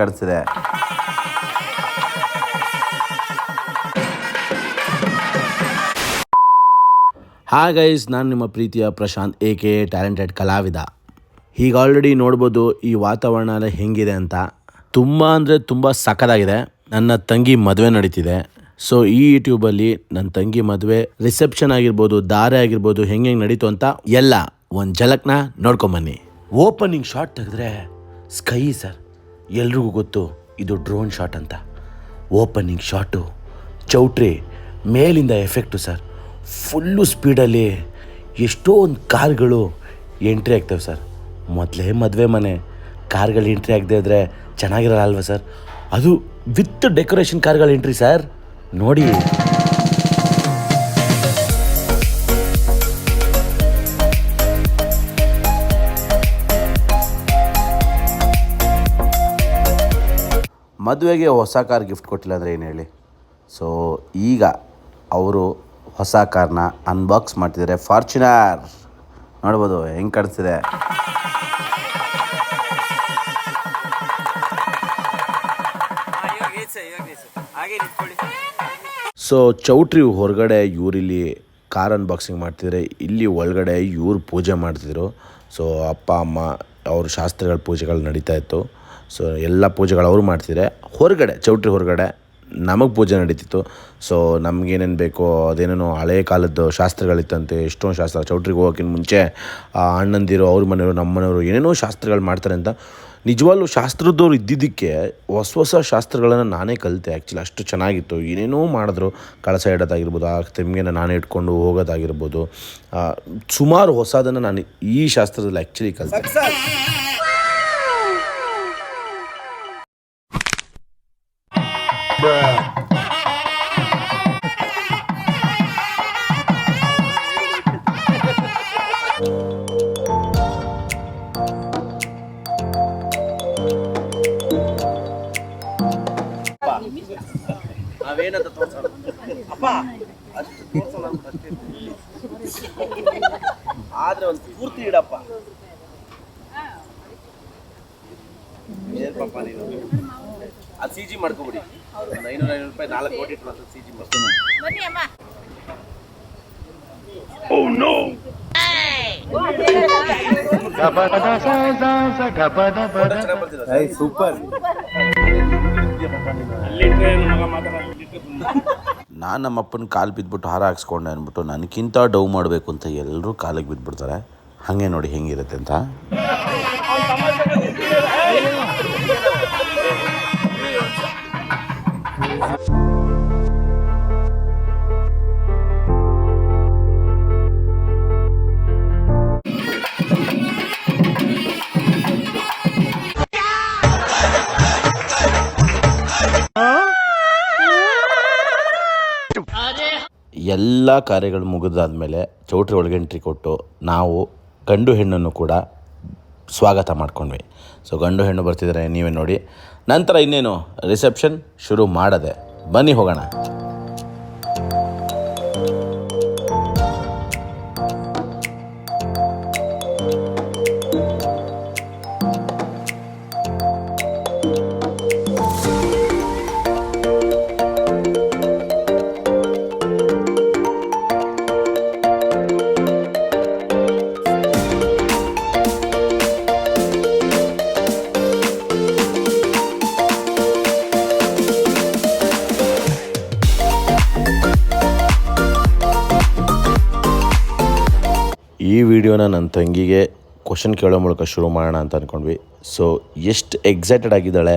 ಕಡಿಸಿದೆ hi guys ನಾನು ನಿಮ್ಮ ಪ್ರೀತಿಯ ಪ್ರಶಾಂತ್ ಎ ಕೆ ಟ್ಯಾಲೆಂಟೆಡ್ ಕಲಾವಿದ. ಈಗ ಆಲ್ರೆಡಿ ನೋಡ್ಬೋದು ಈ ವಾತಾವರಣ ಎಲ್ಲ ಹೆಂಗಿದೆ ಅಂತ. ತುಂಬ ಅಂದರೆ ತುಂಬ ಸಖತ್ತಾಗಿದೆ. ನನ್ನ ತಂಗಿ ಮದುವೆ ನಡೀತಿದೆ. ಸೊ ಈ ಯೂಟ್ಯೂಬಲ್ಲಿ ನನ್ನ ತಂಗಿ ಮದುವೆ ರಿಸೆಪ್ಷನ್ ಆಗಿರ್ಬೋದು, ದಾರೆ ಆಗಿರ್ಬೋದು, ಹೆಂಗೆ ಹೆಂಗೆ ನಡೀತು ಅಂತ ಎಲ್ಲ ಒಂದು ಝಲಕ್ನ ನೋಡ್ಕೊಂಬನ್ನಿ ಓಪನಿಂಗ್ ಶಾಟ್ ತೆಗೆದ್ರೆ ಸ್ಕೈ ಸರ್ ಎಲ್ರಿಗೂ ಗೊತ್ತು ಇದು ಡ್ರೋನ್ ಶಾಟ್ ಅಂತ. ಓಪನಿಂಗ್ ಶಾಟು ಚೌಟ್ರಿ, ಮೇಲಿಂದ ಎಫೆಕ್ಟು ಸರ್ ಫುಲ್ಲು ಸ್ಪೀಡಲ್ಲಿ ಎಷ್ಟೋ ಒಂದು ಕಾರ್ಗಳು ಎಂಟ್ರಿ ಆಗ್ತವೆ ಸರ್ ಮೊದಲೇ ಮದುವೆ ಮನೆ. ಕಾರ್ಗಳು ಎಂಟ್ರಿ ಆಗದೆ ಇದ್ರೆ ಚೆನ್ನಾಗಿರಲ್ಲ ಅಲ್ವಾ ಸರ್ ಅದು ವಿತ್ ಡೆಕೋರೇಷನ್ ಕಾರ್ಗಳು ಎಂಟ್ರಿ ಸರ್ ನೋಡಿ. ಮದುವೆಗೆ ಹೊಸ ಕಾರ್ ಗಿಫ್ಟ್ ಕೊಟ್ಟಿಲ್ಲ ಅಂದರೆ ಏನು ಹೇಳಿ? ಸೊ ಈಗ ಅವರು ಹೊಸ ಕಾರ್ನ ಅನ್ಬಾಕ್ಸ್ ಮಾಡ್ತಿದ್ದಾರೆ. ಫಾರ್ಚುನರ್ ನೋಡ್ಬೋದು, ಹೆಂಗೆ ಕಾಣಿಸ್ತಿದೆ? ಸೊ ಚೌಟ್ರಿ ಹೊರಗಡೆ ಇವರಿಲ್ಲಿ ಕಾರ್ ಅನ್ಬಾಕ್ಸಿಂಗ್ ಮಾಡ್ತಿದ್ರೆ ಇಲ್ಲಿ ಒಳಗಡೆ ಇವ್ರು ಪೂಜೆ ಮಾಡ್ತಿದ್ರು. ಸೊ ಅಪ್ಪ, ಅಮ್ಮ, ಅವ್ರ ಶಾಸ್ತ್ರಗಳ ಪೂಜೆಗಳು ನಡೀತಾ ಇತ್ತು. ಸೊ ಎಲ್ಲ ಪೂಜೆಗಳು ಅವರು ಮಾಡ್ತಿದ್ರೆ. ಹೊರಗಡೆ, ಚೌಟ್ರಿ ಹೊರಗಡೆ ನಮಗೆ ಪೂಜೆ ನಡೀತಿತ್ತು. ಸೊ ನಮಗೇನೇನು ಬೇಕೋ, ಅದೇನೇನೋ ಹಳೆ ಕಾಲದ್ದು ಶಾಸ್ತ್ರಗಳಿತ್ತಂತೆ ಎಷ್ಟೊಂದು ಶಾಸ್ತ್ರ, ಚೌಟ್ರಿಗೆ ಹೋಗೋಕ್ಕಿಂತ ಮುಂಚೆ, ಆ ಅಣ್ಣಂದಿರು, ಅವ್ರ ಮನೆಯವರು, ನಮ್ಮ ಮನೆಯವರು ಏನೇನೋ ಶಾಸ್ತ್ರಗಳು ಮಾಡ್ತಾರೆ ಅಂತ. ನಿಜವಾಗ್ಲೂ ಶಾಸ್ತ್ರದವ್ರು ಇದ್ದಿದ್ದಕ್ಕೆ ಹೊಸ ಹೊಸ ಶಾಸ್ತ್ರಗಳನ್ನು ನಾನೇ ಕಲಿತೆ ಆ್ಯಕ್ಚುಲಿ ಅಷ್ಟು ಚೆನ್ನಾಗಿತ್ತು. ಏನೇನೋ ಮಾಡಿದ್ರು, ಕಳಸ ಇಡೋದಾಗಿರ್ಬೋದು, ಆ ತೆಮ್ಗೆನ ನಾನೇ ಇಟ್ಕೊಂಡು ಹೋಗೋದಾಗಿರ್ಬೋದು. ಸುಮಾರು ಹೊಸದನ್ನು ನಾನು ಈ ಶಾಸ್ತ್ರದಲ್ಲಿ ಆ್ಯಕ್ಚುಲಿ ಕಲಿತೆ. ನಾವೇನಂತ ತೋರ್ಸೋಣ ಅಪ್ಪ ಅಷ್ಟು ತೋರ್ಸೋಣ ಅಂತ ಅಷ್ಟೇ ಆದ್ರೆ ಒಂದು ಪೂರ್ತಿ ಇಡಪ್ಪ ಏನ್ ಪಾಪ ನೀನು ಅದು ಸಿ ಜಿ ಮಾಡ್ಕೊಬಿಡಿ. ಒಂದು ಐನೂರ ಐನೂರು ರೂಪಾಯಿ ನಾಲ್ಕು ಕೋಟಿ ಇಟ್ಟು ಸಿ ಜಿ ಮಾಡ್ಕೊಂಡು. ಬನ್ನಿ ಅಮ್ಮ. ಸೂಪರ್ ನಾನು ನಮ್ಮಪ್ಪನ ಕಾಲು ಬಿದ್ದುಬಿಟ್ಟು ಹಾರ ಹಾಕ್ಸ್ಕೊಂಡೆ ಅಂದ್ಬಿಟ್ಟು ನನಗಿಂತ ಡವ್ ಮಾಡಬೇಕು ಅಂತ ಎಲ್ಲರೂ ಕಾಲಿಗೆ ಬಿದ್ದುಬಿಡ್ತಾರೆ ಹಾಗೆ ನೋಡಿ ಹೆಂಗಿರುತ್ತೆ ಅಂತ ಎಲ್ಲ ಕಾರ್ಯಗಳು ಮುಗಿದಾದ್ಮೇಲೆ ಚೌಟ್ರಿ ಒಳಗೆ ಎಂಟ್ರಿ ಕೊಟ್ಟು ನಾವು ಗಂಡು ಹೆಣ್ಣನ್ನು ಕೂಡ ಸ್ವಾಗತ ಮಾಡ್ಕೊಂಡ್ವಿ. ಸೊ ಗಂಡು ಹೆಣ್ಣು ಬರ್ತಿದ್ದಾರೆ ನೀವೇ ನೋಡಿ. ನಂತರ ಇನ್ನೇನು ರಿಸೆಪ್ಷನ್ ಶುರು ಮಾಡದೆ. ಬನ್ನಿ ಹೋಗೋಣ. ವಿಡಿಯೋನ ನನ್ನ ತಂಗಿಗೆ ಕ್ವಶನ್ ಕೇಳೋ ಮೂಲಕ ಶುರು ಮಾಡೋಣ ಅಂತ ಅಂದ್ಕೊಂಡ್ವಿ ಸೊ ಎಷ್ಟು ಎಕ್ಸೈಟೆಡ್ ಆಗಿದ್ದಾಳೆ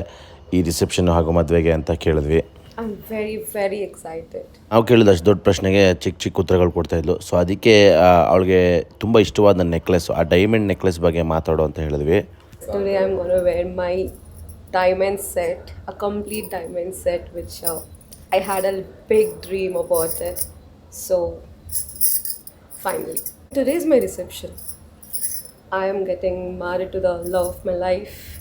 ಈ ರಿಸೆಪ್ಷನ್ ಹಾಗೂ ಮದುವೆಗೆ ಅಂತ ಕೇಳಿದ್ವಿ. I very very excited. ನಾವು ಕೇಳಿದ ಅಷ್ಟು ದೊಡ್ಡ ಪ್ರಶ್ನೆಗೆ ಚಿಕ್ಕ ಚಿಕ್ಕ ಉತ್ತರಗಳು ಕೊಡ್ತಾ ಇದ್ಲು. ಸೊ ಅದಕ್ಕೆ ಅವಳಿಗೆ ತುಂಬ ಇಷ್ಟವಾದ ನೆಕ್ಲೆಸ್ ಆ ಡೈಮಂಡ್ ನೆಕ್ಲೆಸ್ ಬಗ್ಗೆ ಮಾತಾಡು ಅಂತ ಹೇಳಿದ್ವಿ. Today I'm gonna wear my diamond set, a complete diamond set, which uh, I had a big dream about it. So finally, today's my reception. I am getting married to the love of my life.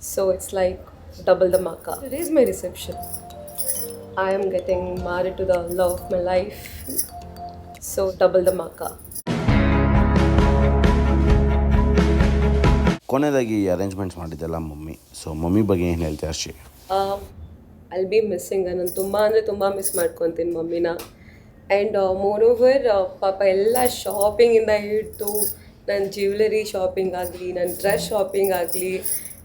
So it's like double the markup. Today is my reception. I am getting married to the love of my life. So double the maka. ಕೊನೆಯದಾಗಿ arrangements ಮಾಡಿದ್ದೆಲ್ಲ mummy so mummy ಬಗ್ಗೆ ಏನು ಹೇಳ್ತೀಯ ಅಷ್ಟೇ I'll be missing ನಾನು ತುಂಬ ಅಂದರೆ ತುಂಬ ಮಿಸ್ ಮಾಡ್ಕೊತೀನಿ ಮಮ್ಮಿನ ಆ್ಯಂಡ್ ಮೋರ್ ಓವರ್ ಪಾಪ ಎಲ್ಲ ಶಾಪಿಂಗಿಂದ ಹಿಡಿದು ನನ್ನ ಜ್ಯುವೆಲರಿ ಶಾಪಿಂಗ್ ಆಗಲಿ ನನ್ನ ಡ್ರೆಸ್ ಶಾಪಿಂಗ್ ಆಗಲಿ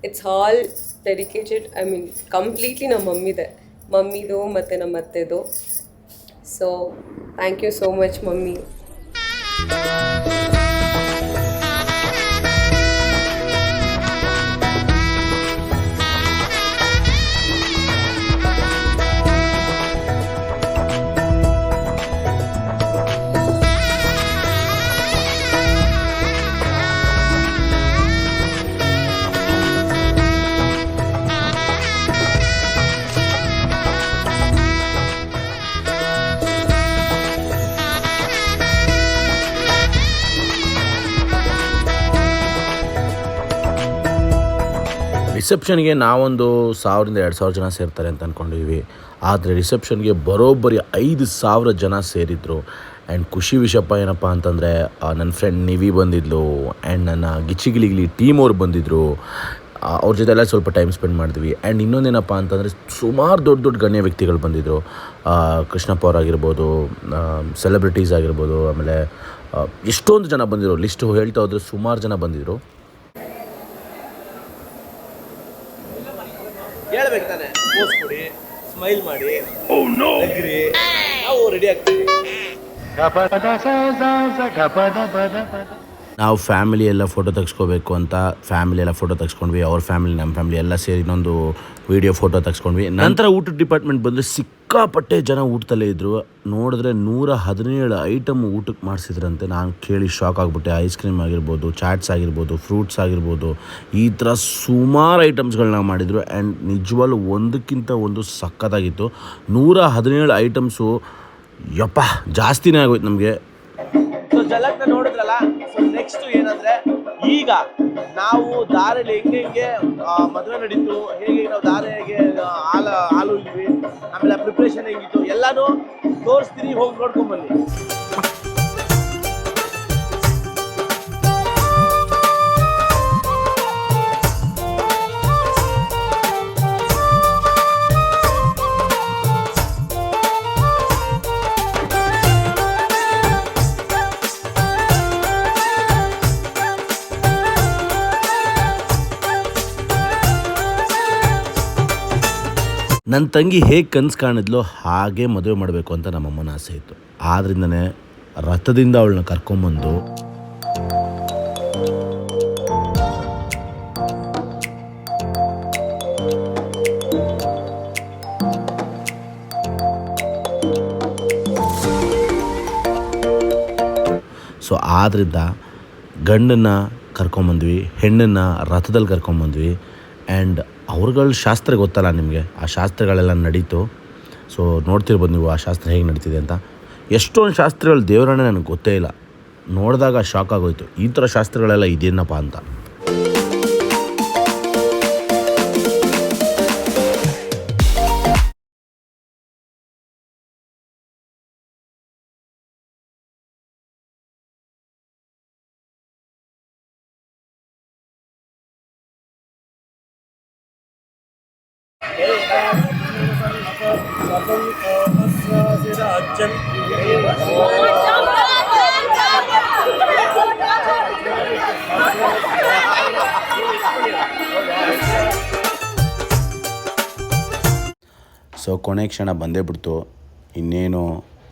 it's all dedicated I mean completely ನಮ್ಮ ಮಮ್ಮಿದೆ. ಮಮ್ಮಿದು ಮತ್ತು ನಮ್ಮ ಅತ್ತೆದು. So thank you so much mummy. ರಿಸೆಪ್ಷನ್ಗೆ ನಾವೊಂದು ಸಾವಿರದಿಂದ ಎರಡು ಸಾವಿರ ಜನ ಸೇರ್ತಾರೆ ಅಂತ ಅಂದ್ಕೊಂಡಿದ್ವಿ ಆದರೆ ರಿಸೆಪ್ಷನ್ಗೆ ಬರೋಬ್ಬರಿ ಐದು ಸಾವಿರ ಜನ ಸೇರಿದ್ರು. ಆ್ಯಂಡ್ ಖುಷಿ ವಿಷಯಪ್ಪ ಏನಪ್ಪ ಅಂತಂದರೆ ನನ್ನ ಫ್ರೆಂಡ್ ನಿವಿ ಬಂದಿದ್ಲು ಆ್ಯಂಡ್ ನನ್ನ ಗಿಚ್ಚಿಗಿಲಿಗಿಲಿ ಟೀಮ್ ಅವ್ರು ಬಂದಿದ್ದರು ಅವ್ರ ಜೊತೆ ಎಲ್ಲ ಸ್ವಲ್ಪ ಟೈಮ್ ಸ್ಪೆಂಡ್ ಮಾಡಿದ್ವಿ. ಆ್ಯಂಡ್ ಇನ್ನೊಂದೇನಪ್ಪ ಅಂತಂದರೆ, ಸುಮಾರು ದೊಡ್ಡ ದೊಡ್ಡ ಗಣ್ಯ ವ್ಯಕ್ತಿಗಳು ಬಂದಿದ್ದರು ಕೃಷ್ಣಪ್ಪ ಅವರಾಗಿರ್ಬೋದು ಸೆಲೆಬ್ರಿಟೀಸ್ ಆಗಿರ್ಬೋದು ಆಮೇಲೆ ಎಷ್ಟೊಂದು ಜನ ಬಂದಿದ್ರು. ಲಿಸ್ಟು ಹೇಳ್ತಾ ಹೋದರೆ ಸುಮಾರು ಜನ ಬಂದಿದ್ದರು ಪೋಸ್ ಕೊಡಿ ಸ್ಮೈಲ್ ಮಾಡಿ ನಗ್ರಿ. ನಾವು ರೆಡಿ ಆಗ್ತೀವಿ. ನಾವು ಫ್ಯಾಮಿಲಿ ಎಲ್ಲ ಫೋಟೋ ತೆಗೆಸ್ಕೋಬೇಕು ಅಂತ ಫ್ಯಾಮಿಲಿ ಎಲ್ಲ ಫೋಟೋ ತೆಗೆಸ್ಕೊಂಡ್ವಿ, ಅವ್ರ ಫ್ಯಾಮಿಲಿ ನಮ್ಮ ಫ್ಯಾಮಿಲಿ ಎಲ್ಲ ಸೇರಿ ಇನ್ನೊಂದು ವೀಡಿಯೋ ಫೋಟೋ ತೆಗೆಸ್ಕೊಂಡ್ವಿ. ನಂತರ ಊಟದ ಡಿಪಾರ್ಟ್ಮೆಂಟ್ ಬಂದು ಸಿಕ್ಕಾಪಟ್ಟೆ ಜನ ಊಟದಲ್ಲೇ ಇದ್ದರು ನೋಡಿದ್ರೆ ನೂರ ಹದಿನೇಳು ಐಟಮ್ ಊಟಕ್ಕೆ ಮಾಡಿಸಿದ್ರಂತೆ. ನಾನು ಕೇಳಿ ಶಾಕ್ ಆಗಿಬಿಟ್ಟೆ. ಐಸ್ ಕ್ರೀಮ್ ಆಗಿರ್ಬೋದು ಚಾಟ್ಸ್ ಆಗಿರ್ಬೋದು ಫ್ರೂಟ್ಸ್ ಆಗಿರ್ಬೋದು, ಈ ಥರ ಸುಮಾರು ಐಟಮ್ಸ್ಗಳನ್ನ ಮಾಡಿದರು. ಆ್ಯಂಡ್ ನಿಜವಾಗ್ಲೂ ಒಂದಕ್ಕಿಂತ ಒಂದು ಸಖತ್ತಾಗಿತ್ತು. ನೂರ ಹದಿನೇಳು ಐಟಮ್ಸು ಯಪ್ಪ, ಜಾಸ್ತಿನೇ ಆಗೋಯ್ತು ನಮಗೆ. ಸೊ ಜಲಕ್ನ ನೋಡಿದ್ರಲ್ಲ? ಸೊ ನೆಕ್ಸ್ಟ್ ಏನಂದ್ರೆ, ಈಗ ನಾವು ದಾರಿಯಲ್ಲಿ ಹೆಂಗೆ ಹೆಂಗೆ ಮದುವೆ ನಡೀತು, ಹೇಗೆ ನಾವು ದಾರಿ ಹೇಗೆ ಹಾಲು ಹಾಲು ಇದ್ವಿ ಆಮೇಲೆ ಪ್ರಿಪ್ರೇಷನ್ ಹೆಂಗಿತ್ತು, ಎಲ್ಲಾನು ತೋರಿಸ್ತೀನಿ, ಹೋಗಿ ನೋಡ್ಕೊಂಡ್ ನನ್ನ ತಂಗಿ ಹೇಗೆ ಕನಸು ಕಾಣಿದ್ಲೋ ಹಾಗೆ ಮದುವೆ ಮಾಡಬೇಕು ಅಂತ ನಮ್ಮಮ್ಮನ ಆಸೆ ಇತ್ತು. ಆದ್ರಿಂದನೇ ರಥದಿಂದ ಅವಳನ್ನ ಕರ್ಕೊಂಬಂದು ಸೊ ಆದ್ದರಿಂದ ಗಂಡನ್ನ ಕರ್ಕೊಂಬಂದ್ವಿ, ಹೆಣ್ಣನ್ನು ರಥದಲ್ಲಿ ಕರ್ಕೊಂಬಂದ್ವಿ ಆ್ಯಂಡ್ ಅವ್ರಗಳ ಶಾಸ್ತ್ರ ಗೊತ್ತಲ್ಲ ನಿಮಗೆ. ಆ ಶಾಸ್ತ್ರಗಳೆಲ್ಲ ನಡೀತು. ಸೊ ನೋಡ್ತಿರ್ಬೋದು ನೀವು ಆ ಶಾಸ್ತ್ರ ಹೇಗೆ ನಡೀತಿದೆ ಅಂತ. ಎಷ್ಟೊಂದು ಶಾಸ್ತ್ರಗಳು ದೇವರನ್ನೇ ನನಗೆ ಗೊತ್ತೇ ಇಲ್ಲ. ನೋಡಿದಾಗ ಶಾಕ್ ಆಗೋಯ್ತು. ಈ ಥರ ಶಾಸ್ತ್ರಗಳೆಲ್ಲ ಇದೇನಪ್ಪ ಅಂತ. ಕೊನೆ ಕ್ಷಣ ಬಂದೇ ಬಿಡ್ತು. ಇನ್ನೇನು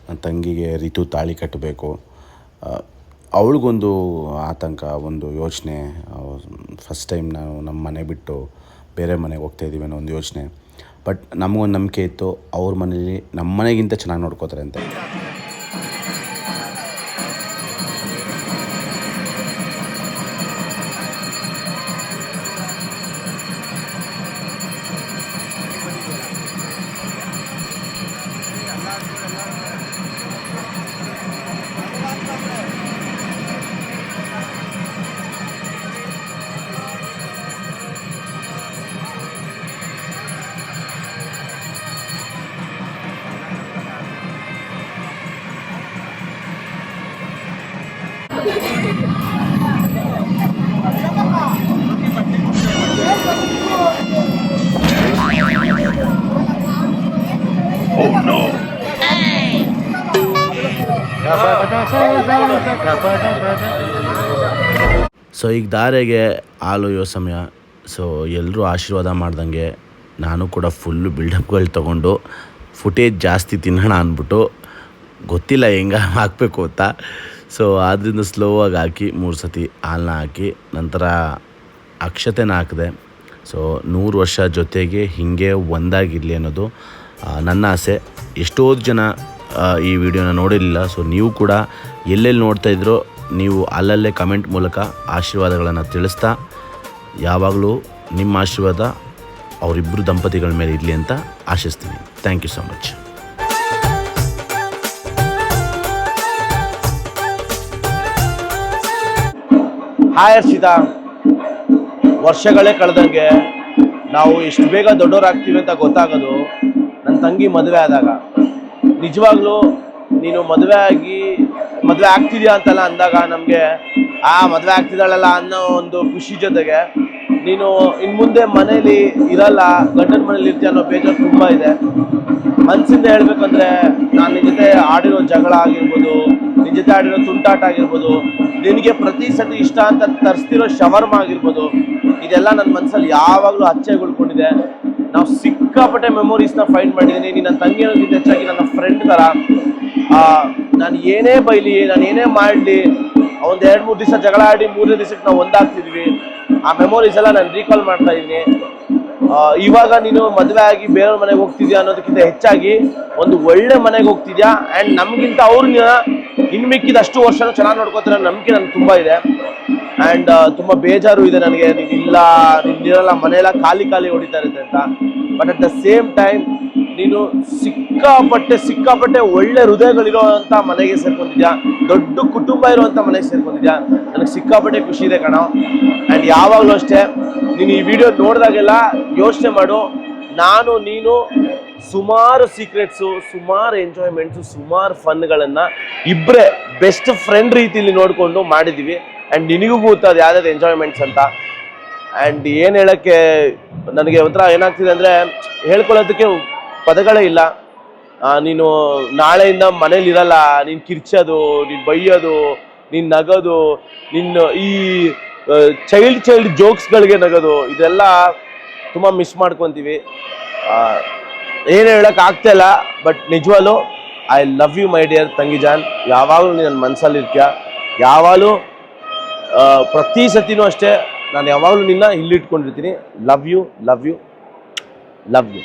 ನನ್ನ ತಂಗಿಗೆ ರಿತು ತಾಳಿ ಕಟ್ಟಬೇಕು. ಅವಳಿಗೊಂದು ಆತಂಕ, ಒಂದು ಯೋಚನೆ. ಫಸ್ಟ್ ಟೈಮ್ ನಾವು ನಮ್ಮ ಮನೆ ಬಿಟ್ಟು ಬೇರೆ ಮನೆಗೆ ಹೋಗ್ತಾ ಇದ್ದೀವಿ ಅನ್ನೋ ಒಂದು ಯೋಚನೆ. ಬಟ್ ನಮಗೊಂದು ನಂಬಿಕೆ ಇತ್ತು. ಅವ್ರ ಮನೇಲಿ ನಮ್ಮ ಮನೆಗಿಂತ ಚೆನ್ನಾಗಿ ನೋಡ್ಕೋತಾರೆ ಅಂತ ಸೊ ಈಗ ದಾರೆಗೆ ಹಾಲು ಸಮಯ. ಸೊ ಎಲ್ಲರೂ ಆಶೀರ್ವಾದ ಮಾಡ್ದಂಗೆ ನಾನು ಕೂಡ ಫುಲ್ಲು ಬಿಲ್ಡಪ್ಗಳು ತೊಗೊಂಡು ಫುಟೇಜ್ ಜಾಸ್ತಿ ತಿನ್ನೋಣ ಅಂದ್ಬಿಟ್ಟು ಗೊತ್ತಿಲ್ಲ ಹೆಂಗ ಹಾಕಬೇಕು ಗೊತ್ತಾ ಸೊ ಆದ್ದರಿಂದ ಸ್ಲೋವಾಗಿ ಹಾಕಿ ಮೂರು ಸತಿ ಹಾಲನ್ನ ಹಾಕಿ ನಂತರ ಅಕ್ಷತೆನ ಹಾಕಿದೆ. ಸೊ ನೂರು ವರ್ಷ ಜೊತೆಗೆ ಹೀಗೆ ಒಂದಾಗಿರಲಿ ಅನ್ನೋದು ನನ್ನ ಆಸೆ. ಎಷ್ಟೋ ಜನ ಈ ವಿಡಿಯೋನ ನೋಡಿರಲಿಲ್ಲ. ಸೊ ನೀವು ಕೂಡ ಎಲ್ಲೆಲ್ಲಿ ನೋಡ್ತಾ ಇದ್ರೋ ನೀವು ಅಲ್ಲಲ್ಲೇ ಕಮೆಂಟ್ ಮೂಲಕ ಆಶೀರ್ವಾದಗಳನ್ನು ತಿಳಿಸ್ತಾ, ಯಾವಾಗಲೂ ನಿಮ್ಮ ಆಶೀರ್ವಾದ ಅವರಿಬ್ಬರು ದಂಪತಿಗಳ ಮೇಲೆ ಇರಲಿ ಅಂತ ಆಶಿಸ್ತೀನಿ. Thank you so much hi Harshita ವರ್ಷಗಳೇ ಕಳೆದಂಗೆ ನಾವು ಎಷ್ಟು ಬೇಗ ದೊಡ್ಡವರಾಗ್ತೀವಿ ಅಂತ ಗೊತ್ತಾಗೋದು ನನ್ನ ತಂಗಿ ಮದುವೆ ಆದಾಗ. ನಿಜವಾಗ್ಲೂ ನೀನು ಮದುವೆ ಆಗಿ ಮದುವೆ ಆಗ್ತಿದ್ಯಾ ಅಂತೆಲ್ಲ ಅಂದಾಗ ನಮಗೆ, ಆ, ಮದುವೆ ಆಗ್ತಿದ್ದಾಳಲ್ಲ ಅನ್ನೋ ಒಂದು ಖುಷಿ ಜೊತೆಗೆ ನೀನು ಇನ್ನು ಮುಂದೆ ಮನೇಲಿ ಇರಲ್ಲ, ಗಂಡನ ಮನೇಲಿ ಇರ್ತೀಯ ಅನ್ನೋ ಬೇಜಾರು ತುಂಬ ಇದೆ. ಮನಸ್ಸಿಂದ ಹೇಳ್ಬೇಕಂದ್ರೆ ನಾನು ನಿನ್ನ ಜೊತೆ ಆಡಿರೋ ಜಗಳ ಆಗಿರ್ಬೋದು ಜೊತೆ ತುಂಟಾಟ ಆಗಿರ್ಬೋದು ನಿನಗೆ ಪ್ರತಿ ಸತಿ ಇಷ್ಟ ಅಂತ ತರಿಸ್ತಿರೋ ಶವರ್ಮ ಆಗಿರ್ಬೋದು, ಇದೆಲ್ಲ ನನ್ನ ಮನಸ್ಸಲ್ಲಿ ಯಾವಾಗಲೂ ಅಚ್ಚೆಗೊಳ್ಕೊಂಡಿದೆ. ನಾವು ಸಿಕ್ಕಾಪಟ್ಟೆ ಮೆಮೊರೀಸ್ನ ಫೈಂಡ್ ಮಾಡಿದ್ದೀನಿ ನೀನು ನನ್ನ ತಂಗಿ ಅನ್ನೋದಕ್ಕಿಂತ ಹೆಚ್ಚಾಗಿ ನನ್ನ ಫ್ರೆಂಡ್ ಥರ ನಾನು ಏನೇ ಬೈಲಿ, ನಾನು ಏನೇ ಮಾಡಲಿ, ಒಂದು ಎರಡು ಮೂರು ದಿವಸ ಜಗಳ ಆಡಿ ಮೂರನೇ ದಿವಸಕ್ಕೆ ನಾವು ಒಂದಾಗ್ತಿದ್ವಿ. ಆ ಮೆಮೊರೀಸ್ ಎಲ್ಲ ನಾನು ರೀಕಾಲ್ ಮಾಡ್ತಾ ಇದ್ದೀನಿ. ಇವಾಗ ನೀನು ಮದುವೆ ಆಗಿ ಬೇರೆಯವ್ರ ಮನೆಗೆ ಹೋಗ್ತಿದ್ಯಾ ಅನ್ನೋದಕ್ಕಿಂತ ಹೆಚ್ಚಾಗಿ ಒಂದು ಒಳ್ಳೆ ಮನೆಗೆ ಹೋಗ್ತಿದ್ಯಾ? ಆ್ಯಂಡ್ ನಮಗಿಂತ ಅವ್ರನ್ನ ಇನ್ನು ಮಿಕ್ಕಿದಷ್ಟು ವರ್ಷನೂ ಚೆನ್ನಾಗಿ ನೋಡ್ಕೋತಾರೆ ನಂಬಿಕೆ ನನಗೆ ತುಂಬ ಇದೆ. ಆ್ಯಂಡ್ ತುಂಬ ಬೇಜಾರು ಇದೆ ನನಗೆ. ನೀನು ಇಲ್ಲ ನಿನ್ನಿರಲ್ಲ ಮನೆಯೆಲ್ಲ ಖಾಲಿ ಖಾಲಿ ಹೊಡಿತಾ ಇರುತ್ತೆ ಅಂತ. But at the same time ನೀನು ಸಿಕ್ಕಾಪಟ್ಟೆ ಸಿಕ್ಕಾಪಟ್ಟೆ ಒಳ್ಳೆ ಹೃದಯಗಳಿರೋವಂಥ ಮನೆಗೆ ಸೇರ್ಕೊಂಡಿದ್ಯಾ? ದೊಡ್ಡ ಕುಟುಂಬ ಇರುವಂಥ ಮನೆಗೆ ಸೇರ್ಕೊಂಡಿದ್ಯಾ? ನನಗೆ ಸಿಕ್ಕಾಪಟ್ಟೆ ಖುಷಿ ಇದೆ ಕಣ. ಆ್ಯಂಡ್ ಯಾವಾಗಲೂ ಅಷ್ಟೇ, ನೀನು ಈ ವಿಡಿಯೋ ನೋಡಿದಾಗೆಲ್ಲ ಯೋಚನೆ ಮಾಡು. ನಾನು, ನೀನು ಸುಮಾರು ಸೀಕ್ರೆಟ್ಸು ಸುಮಾರು ಎಂಜಾಯ್ಮೆಂಟ್ಸು ಸುಮಾರು ಫನ್ಗಳನ್ನು ಇಬ್ಬರೇ ಬೆಸ್ಟ್ ಫ್ರೆಂಡ್ ರೀತಿಲಿ ನೋಡಿಕೊಂಡು ಮಾಡಿದ್ದೀವಿ ಆ್ಯಂಡ್ ನಿನಗೂ ಗೊತ್ತದು ಯಾವ್ದಾದ್ರು ಎಂಜಾಯ್ಮೆಂಟ್ಸ್ ಅಂತ. ಆ್ಯಂಡ್ ಏನು ಹೇಳೋಕ್ಕೆ, ನನಗೆ ಒಂಥರ ಏನಾಗ್ತಿದೆ ಅಂದರೆ, ಹೇಳ್ಕೊಳ್ಳೋದಕ್ಕೆ ಪದಗಳೇ ಇಲ್ಲ. ನೀನು ನಾಳೆಯಿಂದ ಮನೇಲಿ ಇರಲ್ಲ ನೀನು ಕಿರ್ಚೋದು, ನೀನು ಬೈಯೋದು, ನೀನು ನಗೋದು, ನಿನ್ನ ಈ ಚೈಲ್ಡ್ ಚೈಲ್ಡ್ ಜೋಕ್ಸ್ಗಳಿಗೆ ನಗೋದು, ಇದೆಲ್ಲ ತುಂಬ ಮಿಸ್ ಮಾಡ್ಕೊತೀವಿ. ಏನು ಹೇಳಕ್ ಇಲ್ಲ but ನಿಜವಾಲು I love you my dear ತಂಗಿಜಾನ್ ಯಾವಾಗಲೂ ನೀನು ನನ್ನ ಮನಸ್ಸಲ್ಲಿ ಇರ್ತೀಯ? ಯಾವಾಗಲೂ ಪ್ರತಿ ಸತಿನೂ ಅಷ್ಟೇ, ನಾನು ಯಾವಾಗಲೂ ನಿನ್ನ ಇಲ್ಲಿಟ್ಕೊಂಡಿರ್ತೀನಿ. Love you love you love you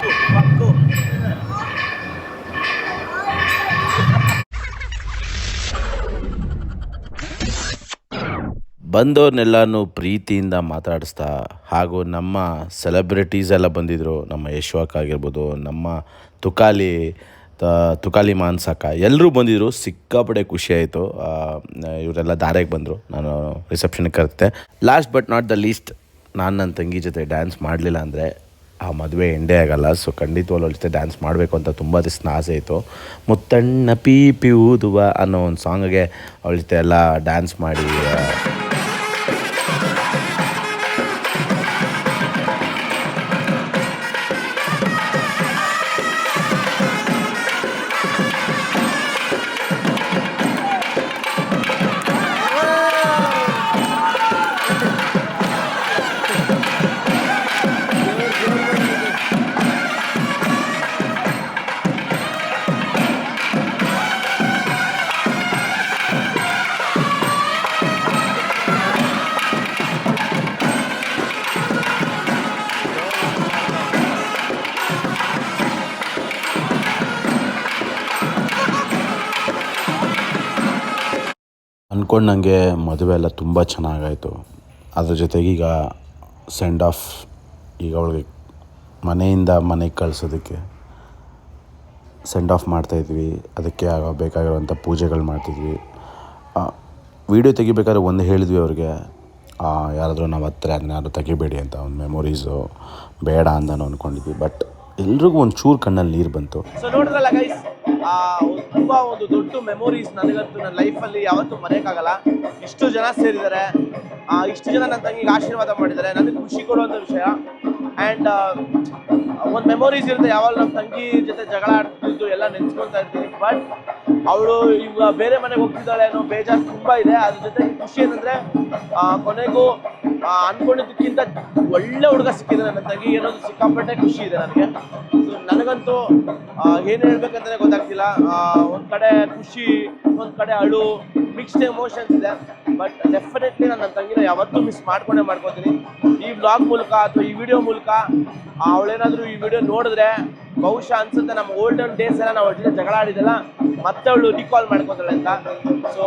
ಬಂದವ್ರನ್ನೆಲ್ಲನೂ ಪ್ರೀತಿಯಿಂದ ಮಾತಾಡಿಸ್ತಾ ಹಾಗೂ ನಮ್ಮ ಸೆಲೆಬ್ರಿಟೀಸ್ ಎಲ್ಲ ಬಂದಿದ್ದರು ನಮ್ಮ ಯಶ್ವಾಕ್ ಆಗಿರ್ಬೋದು, ನಮ್ಮ ತುಕಾಲಿ ತುಕಾಲಿ ಮಾನ್ಸಕ ಎಲ್ಲರೂ ಬಂದಿದ್ದರು ಸಿಕ್ಕಾಪಡೆ ಖುಷಿಯಾಯಿತು ಇವರೆಲ್ಲ ದಾರೆಗೆ ಬಂದರು. ನಾನು ರಿಸೆಪ್ಷನ್ಗೆ ಕರೆತೆ last but not the least ನಾನು ನನ್ನ ತಂಗಿ ಜೊತೆ ಡ್ಯಾನ್ಸ್ ಮಾಡಲಿಲ್ಲ ಅಂದರೆ ಆ ಮದುವೆ ಎಂಡೇ ಆಗಲ್ಲ. ಸೊ ಖಂಡಿತವಾಗ್ಲೂ ಅವ್ಳ ಜೊತೆ ಡ್ಯಾನ್ಸ್ ಮಾಡಬೇಕು ಅಂತ ತುಂಬ ದಿವಸ ಆಸೆ ಇತ್ತು. ಮುತ್ತಣ್ಣ ಪಿ ಪಿ ಊದುವ ಅನ್ನೋ ಒಂದು ಸಾಂಗ್ಗೆ ಅವಳ ಜೊತೆ ಎಲ್ಲ ಡ್ಯಾನ್ಸ್ ಮಾಡಿ ಅಂದ್ಕೊಂಡಂಗೆ ಮದುವೆ ಎಲ್ಲ ತುಂಬ ಚೆನ್ನಾಗಾಯಿತು. ಅದ್ರ ಜೊತೆಗೆ ಈಗ ಸೆಂಡ್ ಆಫ್ ಈಗ ಅವಳಿಗೆ ಮನೆಯಿಂದ ಮನೆಗೆ ಕಳಿಸೋದಕ್ಕೆ ಸೆಂಡ್ ಆಫ್ ಮಾಡ್ತಾಯಿದ್ವಿ ಅದಕ್ಕೆ ಆಗ ಬೇಕಾಗಿರುವಂಥ ಪೂಜೆಗಳು ಮಾಡ್ತಿದ್ವಿ. ವಿಡಿಯೋ ತೆಗಿಬೇಕಾದ್ರೆ ಒಂದು ಹೇಳಿದ್ವಿ ಅವ್ರಿಗೆ ಯಾರಾದರೂ ನಾವು ಹತ್ತಿರ ಅದನ್ನ ಯಾರು ತೆಗಿಬೇಡಿ ಅಂತ ಒಂದು ಮೆಮೊರೀಸು ಬೇಡ ಅಂತ ಅಂದ್ಕೊಂಡಿದ್ವಿ ಬಟ್ ಎಲ್ರಿಗೂ ಒಂದು ಚೂರು ಕಣ್ಣಲ್ಲಿ ನೀರು ಬಂತು. ತುಂಬ ಒಂದು ದೊಡ್ಡ ಮೆಮೊರೀಸ್ ನನಗಂತೂ ನನ್ನ ಲೈಫಲ್ಲಿ ಯಾವತ್ತೂ ಮರೆಯೋಕ್ಕಾಗಲ್ಲ. ಇಷ್ಟು ಜನ ಸೇರಿದ್ದಾರೆ. ಇಷ್ಟು ಜನ ನನ್ನ ತಂಗಿಗೆ ಆಶೀರ್ವಾದ ಮಾಡಿದ್ದಾರೆ. ನನಗೆ ಖುಷಿ ಕೊಡುವಂಥ ವಿಷಯ. ಆ್ಯಂಡ್ ಒಂದು ಮೆಮೊರೀಸ್ ಇರುತ್ತೆ ಯಾವಾಗ ನಮ್ಮ ತಂಗಿ ಜೊತೆ ಜಗಳ ಆಡ್ತಿದ್ದು, ಎಲ್ಲ ನೆನ್ಸ್ಕೊಳ್ತಾ ಇರ್ತೀನಿ. ಬಟ್ ಅವಳು ಇವಾಗ ಬೇರೆ ಮನೆಗೆ ಹೋಗ್ತಿದ್ದಾಳೆ ಅನ್ನೋ ಬೇಜಾರು ತುಂಬ ಇದೆ. ಅದ್ರ ಜೊತೆ ಖುಷಿ ಏನಂದರೆ ಕೊನೆಗೂ ಅಂದ್ಕೊಂಡಿದ್ದಕ್ಕಿಂತ ಒಳ್ಳೆ ಹುಡುಗ ಸಿಕ್ಕಿದೆ ನನ್ನ ತಂಗಿ ಅನ್ನೋದು ಸಿಕ್ಕಾಪಟ್ಟೆ ಖುಷಿ ಇದೆ ನನಗೆ. ಸೊ ನನಗಂತೂ ಏನು ಹೇಳ್ಬೇಕಂತಲೇ ಗೊತ್ತಾಗ್ತಿಲ್ಲ. ಒಂದು ಕಡೆ ಖುಷಿ, ಒಂದು ಕಡೆ ಅಳು ಮಿಕ್ಸ್ಡ್ ಎಮೋಷನ್ಸ್ ಇದೆ ಬಟ್ ಡೆಫಿನೆಟ್ಲಿ ನಾನು ನನ್ನ ತಂಗಿನ ಯಾವತ್ತೂ ಮಿಸ್ ಮಾಡ್ಕೊಂಡೇ ಮಾಡ್ಕೊತೀನಿ. ಈ ವ್ಲಾಗ್ ಮೂಲಕ ಅಥವಾ ಈ ವಿಡಿಯೋ ಮೂಲಕ ಅವಳೇನಾದರೂ ಈ ವಿಡಿಯೋ ನೋಡಿದ್ರೆ ಬಹುಶಃ ಅನ್ಸುತ್ತೆ ನಮ್ಮ ಓಲ್ಡನ್ ಡೇಸ್ ಎಲ್ಲ ನಾವು ಜೊತೆ ಜಗಳ ಆಡಿದೆಲ್ಲ ಮತ್ತೆ ಅವಳು ರೀಕಾಲ್ ಮಾಡ್ಕೊತಾಳೆ ಅಂತ. ಸೊ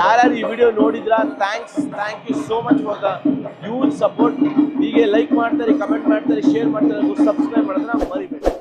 ಯಾರ್ಯಾರು ಈ ವಿಡಿಯೋ ನೋಡಿದ್ರ thanks thank you so much for the huge support ಹೀಗೆ ಲೈಕ್ ಮಾಡ್ತಾರೆ ಕಮೆಂಟ್ ಮಾಡ್ತಾರೆ ಶೇರ್ ಮಾಡ್ತಾರೆ ಸಬ್ಸ್ಕ್ರೈಬ್ ಮಾಡಿದ್ರೆ ಮರಿಬೇಡಿ.